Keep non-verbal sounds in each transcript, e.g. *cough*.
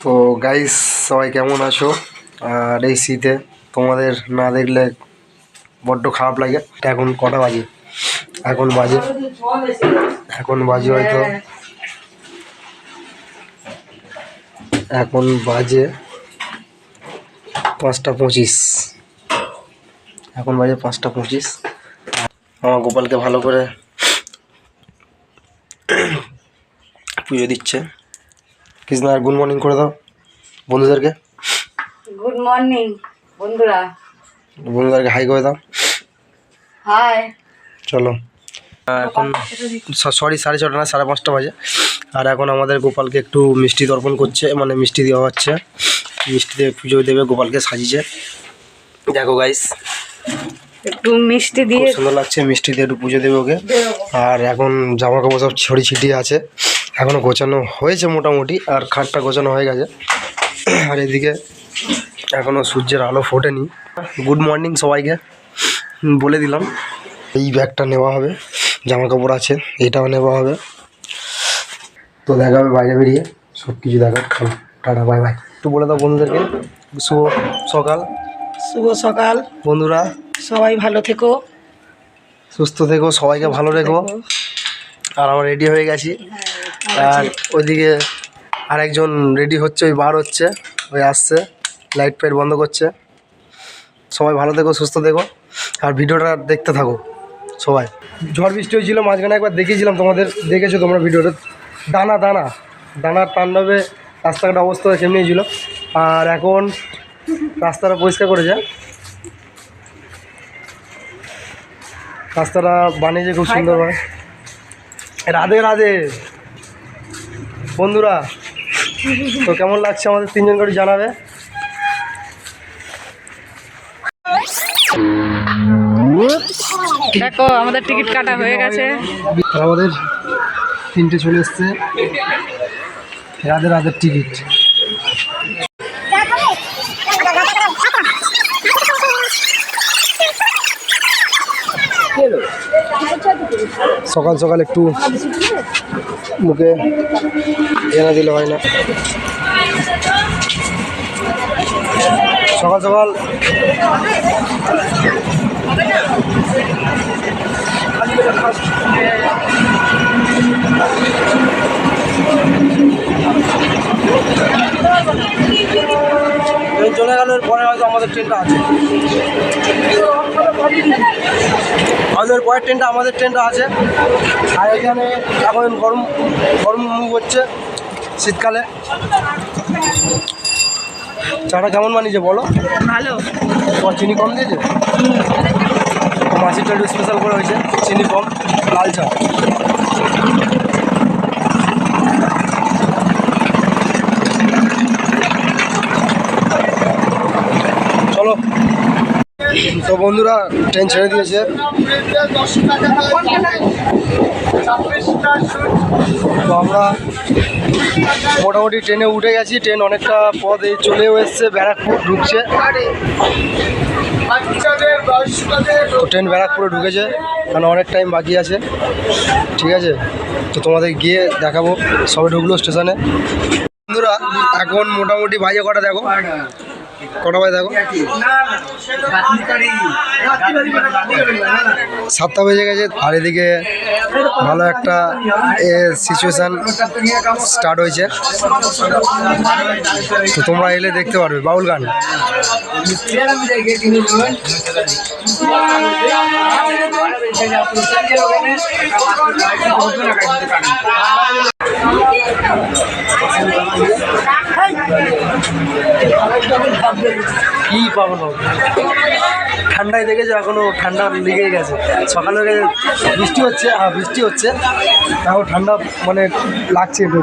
তো গাইস সবাই কেমন আছো? আর এই শীতে তোমাদের না দেখলে বড্ড খারাপ লাগে। এখন কটা বাজে? এখন বাজে। এখন বাজে হয়তো এখন বাজে পাঁচটা পঁচিশ। এখন বাজে পাঁচটা পঁচিশ। আমার গোপালকে ভালো করে পুজো দিচ্ছে। কৃষ্ণা গুড মর্নিং করে দাও বন্ধুদেরকে। গুড মর্নিং বন্ধুরা। বন্ধুদেরকে হাই করে দাও। হাই চলো। এখন সরি সাড়ে ছটা না সাড়ে পাঁচটা বাজে। আর এখন আমাদের গোপালকে একটু মিষ্টি তর্পণ করছে মানে মিষ্টি দেওয়া হচ্ছে। মিষ্টি দিয়ে পুজো দেবে গোপালকে সাজিয়েছে। দেখো গাইস একটু মিষ্টি দিয়ে সুন্দর লাগছে মিষ্টি দিয়ে একটু পুজো দেবে ওকে। আর এখন জামা কাপড় সব ছড়ি ছিটিয়ে আছে। এখনও গোছানো হয়েছে মোটামুটি আর খাটটা গোছানো হয়ে গেছে। আর এদিকে এখনও সূর্যের আলো ফোটেনি। গুড মর্নিং সবাইকে। বলে দিলাম এই ব্যাগটা নেওয়া হবে জামা কাপড় আছে এটাও নেওয়া হবে। তো দেখা হবে বাইরে বেরিয়ে সব কিছু দেখা চলো টাটা বাই বাই একটু বলে দাও বন্ধুদেরকে শুভ সকাল। শুভ সকাল। বন্ধুরা সবাই ভালো থেকো। সুস্থ থেকো সবাইকে ভালো রেখো। আর আমরা রেডি হয়ে গেছি। আর ওইদিকে আরেকজন রেডি হচ্ছে ওই বার হচ্ছে ওই আসছে লাইট ফাইট বন্ধ করছে। সবাই ভালো থেকো সুস্থ থেকো আর ভিডিওটা দেখতে থাকো সবাই। ঝড় বৃষ্টি হয়েছিল মাঝখানে একবার দেখিয়েছিলাম তোমাদের দেখেছ তোমরা ভিডিওটা? দানা দানা দানার তাণ্ডবে রাস্তাঘাটের অবস্থা কেমনি ছিল আর এখন রাস্তাটা পরিষ্কার করেছে রাস্তাটা বানিয়েছে খুব সুন্দরভাবে। রাধে রাধে। বন্ধুরা তো কেমন লাগছে আমাদের তিনজন করে জানাবে? দেখো আমাদের টিকিট কাটা হয়ে গেছে। আমাদের তিনটে চলে এসছে। রাধে রাধের টিকিট। সকাল সকাল একটু মুখে এনে দিলে হয় না। সকাল সকাল চলে গেল পরে হয়তো আমাদের ট্রেনটা আছে। এর পরের ট্রেনটা আমাদের ট্রেনটা আছে। আর এখানে এখন গরম গরম মুখ হচ্ছে শীতকালে। চাটা কেমন বানিয়েছে বলো? ভালো। চিনি কম দিয়েছে? মাসিটা একটু স্পেশাল করে হয়েছে চিনি কম লাল চা চলো তো বন্ধুরা ট্রেন ছেড়ে দিয়েছে। তো আমরা মোটামুটি ট্রেনে উঠে গেছি। ট্রেন অনেকটা পথ চলেও এসছে, ব্যারাকপুর ঢুকছে। তো ট্রেন ব্যারাকপুরে ঢুকেছে, কারণ অনেক টাইম বাকি আছে। ঠিক আছে? তো তোমাদের গিয়ে দেখাবো, সবে ঢুকলো স্টেশনে বন্ধুরা, এখন মোটামুটি বাজে কটা দেখো? কটা দেখো? সাতটা বেজে গেছে, আর এদিকে ভালো একটা সিচুয়েশান স্টার্ট হয়েছে। তো তোমরা এলে দেখতে পারবে, বাউল গান। কি পাবো না ঠান্ডায় দেখেছ? এখনও ঠান্ডা লেগেই গেছে। সকালে বৃষ্টি হচ্ছে হ্যাঁ বৃষ্টি হচ্ছে। এখন ঠান্ডা মানে লাগছে একটু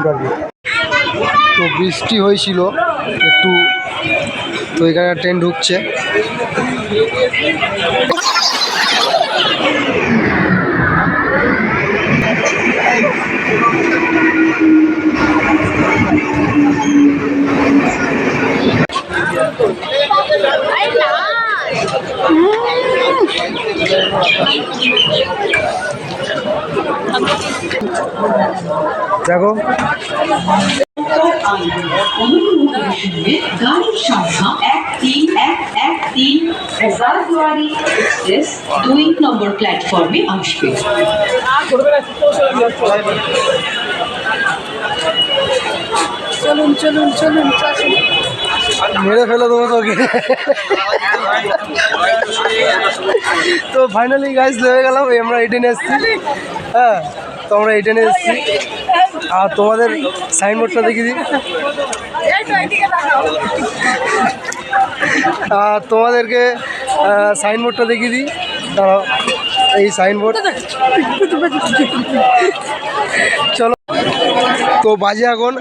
তো বৃষ্টি হয়েছিল একটু, তো এখানে ট্রেন ঢুকছে। দেখো। চলুন চলুন চলুন চলুন। মেরে ফেলে দেবো তোকে তো ফাইনালি গাইজ হয়ে গেলাম আমরা এইটেনে এসেছি। হ্যাঁ তো আমরা এইটেনে এসেছি। আর তোমাদের সাইনবোর্ডটা দেখিয়ে দিই। আর তোমাদেরকে সাইনবোর্ডটা দেখিয়ে দিই। এই সাইনবোর্ড চলো। তো বাজে এখন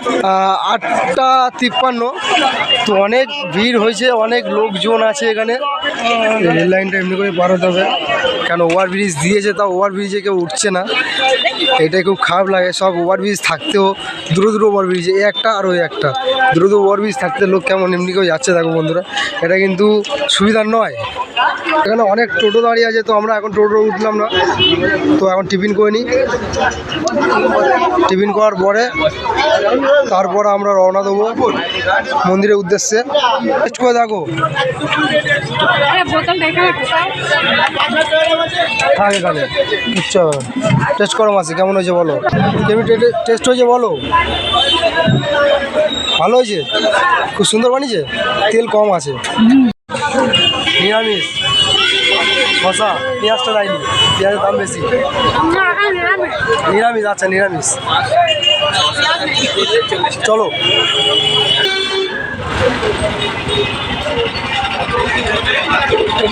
আটটা তিপ্পান্ন। তো অনেক ভিড় হয়েছে, অনেক লোকজন আছে এখানে। রেল লাইনটা এমনি করে হতে হবে। কেন ওভার ব্রিজ দিয়েছে তা ওভার ব্রিজে কেউ উঠছে না। এটাই খুব খারাপ লাগে, সব ওভার ব্রিজ থাকতেও দূরে দূরে ওভার ব্রিজ এই একটা আর ওই একটা। দূরে দূরে ওভার ব্রিজ থাকতে লোক কেমন এমনি কেউ যাচ্ছে, দেখো বন্ধুরা। এটা কিন্তু সুবিধার নয়। এখানে অনেক টোটো দাঁড়িয়ে আছে তো আমরা এখন টোটো উঠলাম না। তো এখন টিফিন করে নিই। টিফিন করার পরে তারপর আমরা রওনা দেবো মন্দিরের উদ্দেশ্যে। টেস্ট করে দেখো। কোথায় এখানে। কিচ্ছু টেস্ট করো মাসি কেমন হয়েছে বলো? কেমন টেস্ট হয়েছে বলো? ভালো হয়েছে? খুব সুন্দর বানিয়েছে? তেল কম আছে। নিরামিষ। শশা পেঁয়াজটা দেয়নি পেঁয়াজের দাম বেশি। নিরামিষ আচ্ছা নিরামিষ। চলো।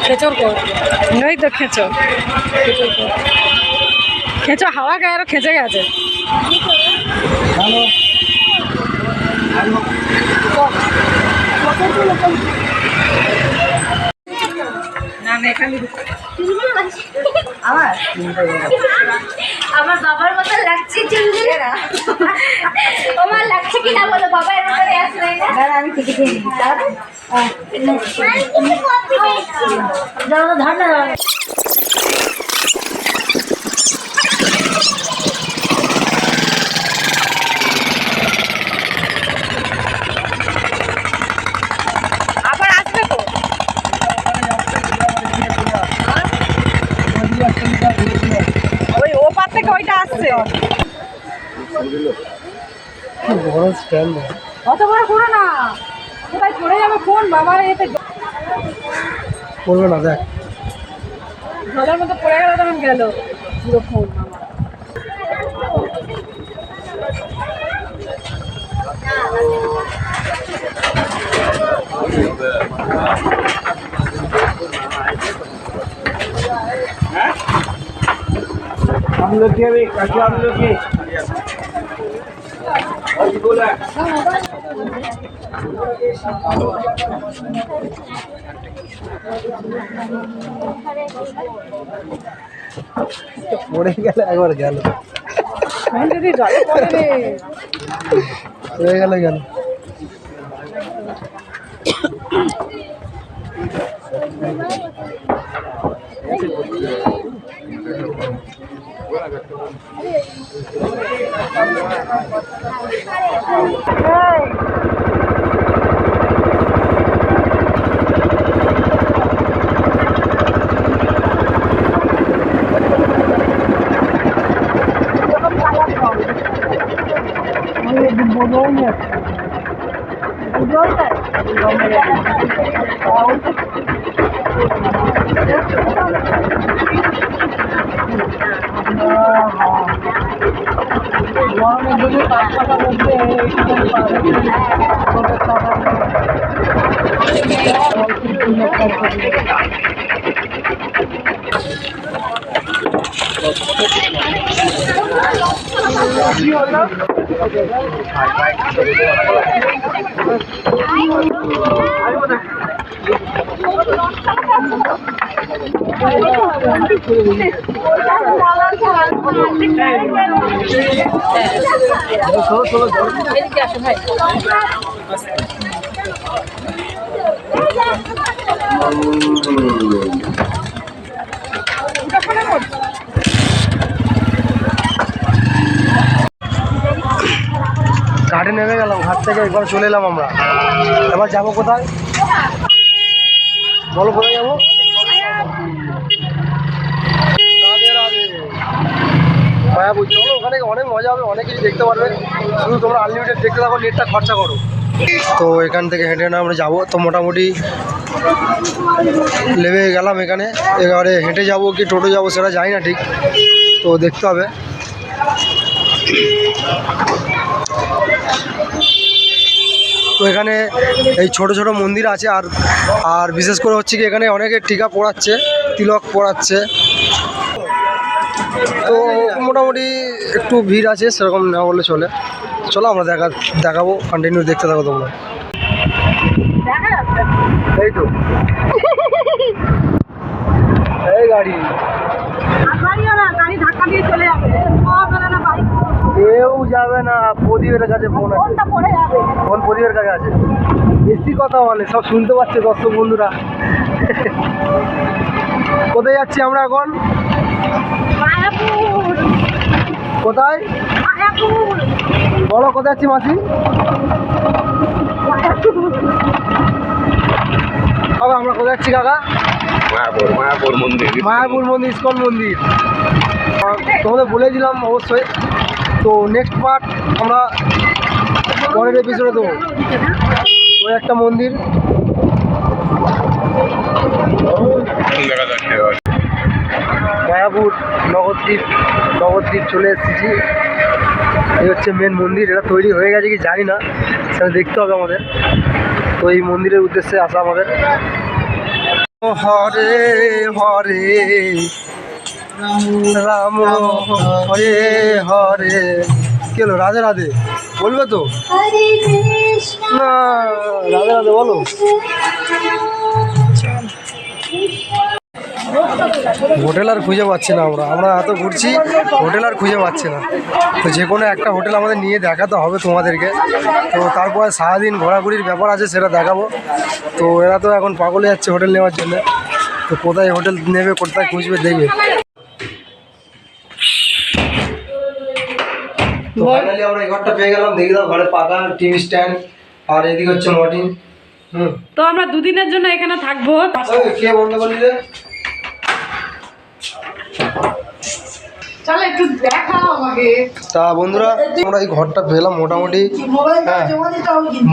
খেচর কর। ওই তো খেচো খেচো হাওয়া গায়ে আরও খেচে গেছে। আমার? বাবার মতো লাগছে চুলগুলো। আমার লাগছে কি না বলো বাবা এর আসবে দাঁড়া আমি দাঁড়া। ধর না দাঁড়া আবার আসবে তো ওই ওপার ওইটা বড় স্ট্যান্ড অত বড় করো না। কোথায় পড়ে যাবে ফোন? বাবার এতে করবে না দেখ। জলের মধ্যে পড়ে গেল তখন গেল। পুরো ফোন আমার পড়ে গেলে একবার গেল ফোন যদি জলে পড়বে হয়ে গেল গেল yedim bunu oynuyor. Bu da Allah'ım bunu arkada böyle gidelim bari. Burada tamam. ভাই ঘাটে নেমে গেলাম, ঘাট থেকে একবার চলে এলাম আমরা। এবার যাব কোথায়? বলো কোথায় যাব? মায়াপুর। চলো, ওখানে অনেক মজা হবে, অনেক কিছু দেখতে পারবে। শুধু তোমরা আনলিমিটেড দেখতে থাকো নেটটা খরচা করো। তো এখান থেকে হেঁটে হেঁটে আমরা যাব। তো মোটামুটি লেবে গেলাম এখানে। এবারে হেঁটে যাব কি টোটো যাব সেটা জানি না ঠিক। তো দেখতে হবে। তো এখানে এই ছোট ছোট মন্দির আছে আর আর বিশেষ করে হচ্ছে কি এখানে অনেকে টিকা পড়াচ্ছে তিলক পড়াচ্ছে। তো মোটামুটি একটু ভিড় আছে সেরকম না বললে চলে। চলো আমরা দেখা দেখাবো কন্টিনিউ দেখতে থাকো তোমরা। এই তো। *laughs* এই গাড়ি। গাড়ি ধাক্কা দিয়ে কেউ যাবে না প্রদীপের কাছে ফোন আছে। ফোন প্রদীপের কাছে আছে। বেশি কথা বলে সব শুনতে পাচ্ছে দর্শক বন্ধুরা। কোথায় যাচ্ছি আমরা এখন? মায়াপুর। কোথায়? মায়াপুর। বলো কোথায় যাচ্ছি মাসি? কাকা আমরা কোথায় যাচ্ছি কাকা? মায়াপুর মায়াপুর মন্দির। মায়াপুর মন্দির ইস্কন মন্দির। তোমাদের বলেছিলাম অবশ্যই। তো নেক্সট পার্ট আমরা পরের এপিসোডে দেবো। ওই একটা মন্দির। মায়াপুর, নবদ্বীপ নবদ্বীপ চলে এসেছি। এই হচ্ছে মেন মন্দির, এটা তৈরি হয়ে গেছে কি জানি না, সেটা দেখতে হবে আমাদের। তো এই মন্দিরের উদ্দেশ্যে আসা আমাদের। হরে হরে রাম হরে হরে। কি হলো, রাধে রাধে? বলবে তো? না, রাধে রাধে বলো। হোটেল আর খুঁজে পাচ্ছি না আমরা। আমরা এত ঘুরছি, হোটেল আর খুঁজে পাচ্ছি না। তো যে কোনো একটা হোটেল আমাদের নিয়ে দেখাতে হবে তোমাদেরকে। তো তারপরে সারাদিন ঘোরাঘুরির ব্যাপার আছে, সেটা দেখাবো। তো এরা তো এখন পাগলে যাচ্ছে হোটেল নেওয়ার জন্য। তো কোথায় হোটেল নেবে, কোথায় খুঁজবে, দেখবে। তো ফাইনালি আমরা এই ঘরটা পেয়ে গেলাম দেখি দাও ঘরে পাকা টিভি স্ট্যান্ড আর এদিকে হচ্ছে মর্টিন হুম। তো আমরা দুদিনের জন্য এখানে থাকব। কে বন্ধ করলি? রে চলো একটু তা বন্ধুরা আমরা এই ঘরটা পেলাম মোটামুটি। হ্যাঁ।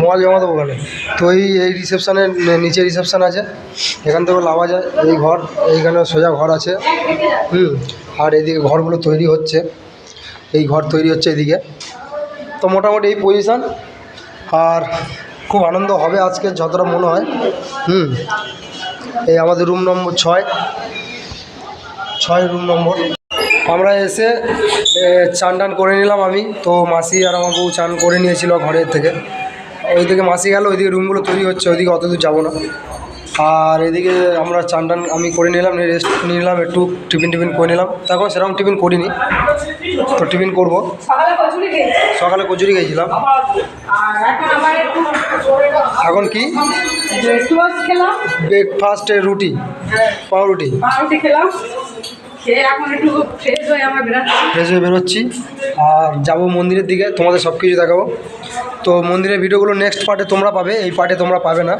মোবাইল জমা দেবো ওখানে। তো এই এই রিসেপশানের নিচে রিসেপশান আছে। এখান থেকে নামা যায়। এই ঘর এইখানে সোজা ঘর আছে। হুম। আর এদিকে ঘরগুলো তৈরি হচ্ছে। এই ঘর তৈরি হচ্ছে এদিকে। তো মোটামুটি এই পজিশান আর খুব আনন্দ হবে আজকে, যতটা মনে হয়। হুম। এই আমাদের রুম নম্বর ছয়। ছয় রুম নম্বর আমরা এসে চান টান করে নিলাম আমি। তো মাসি আর আমার বউ চান করে নিয়েছিল ঘরের থেকে। ওইদিকে মাসি গেল, ওইদিকে রুমগুলো তৈরি হচ্ছে, ওইদিকে অত দূর যাব না। আর এদিকে আমরা চান টান আমি করে নিলাম, নিয়ে রেস্ট নিলাম, একটু টিফিন টিফিন করে নিলাম। তখন সেরকম টিফিন করিনি, তো টিফিন করব। সকালে কচুরি খেয়েছিলাম। এখন কি? ব্রেকফাস্ট রুটি, পাউরুটি। ফ্রেশ হয়ে বেরোচ্ছি। আর যাব মন্দিরের দিকে, তোমাদের সব কিছু দেখাবো। তো মন্দিরের ভিডিওগুলো নেক্সট পার্টে তোমরা পাবে, এই পার্টে তোমরা পাবে না।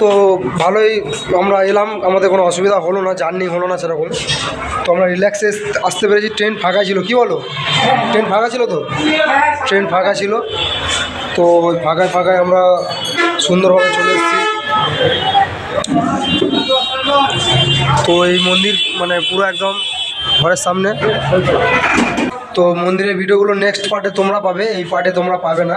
তো ভালোই আমরা এলাম, আমাদের কোনো অসুবিধা হলো না, জার্নি হলো না সেরকম। তো আমরা রিল্যাক্সে আসতে পেরেছি ট্রেন ফাঁকা ছিল, কি বলো? ট্রেন ফাঁকা ছিল তো? ট্রেন ফাঁকা ছিল। তো ওই ফাঁকায় ফাঁকায় আমরা সুন্দরভাবে চলে এসেছি। তো এই মন্দির মানে পুরো একদম ঘরের সামনে। তো মন্দিরের ভিডিওগুলো নেক্সট পার্টে তোমরা পাবে, এই পার্টে তোমরা পাবে না।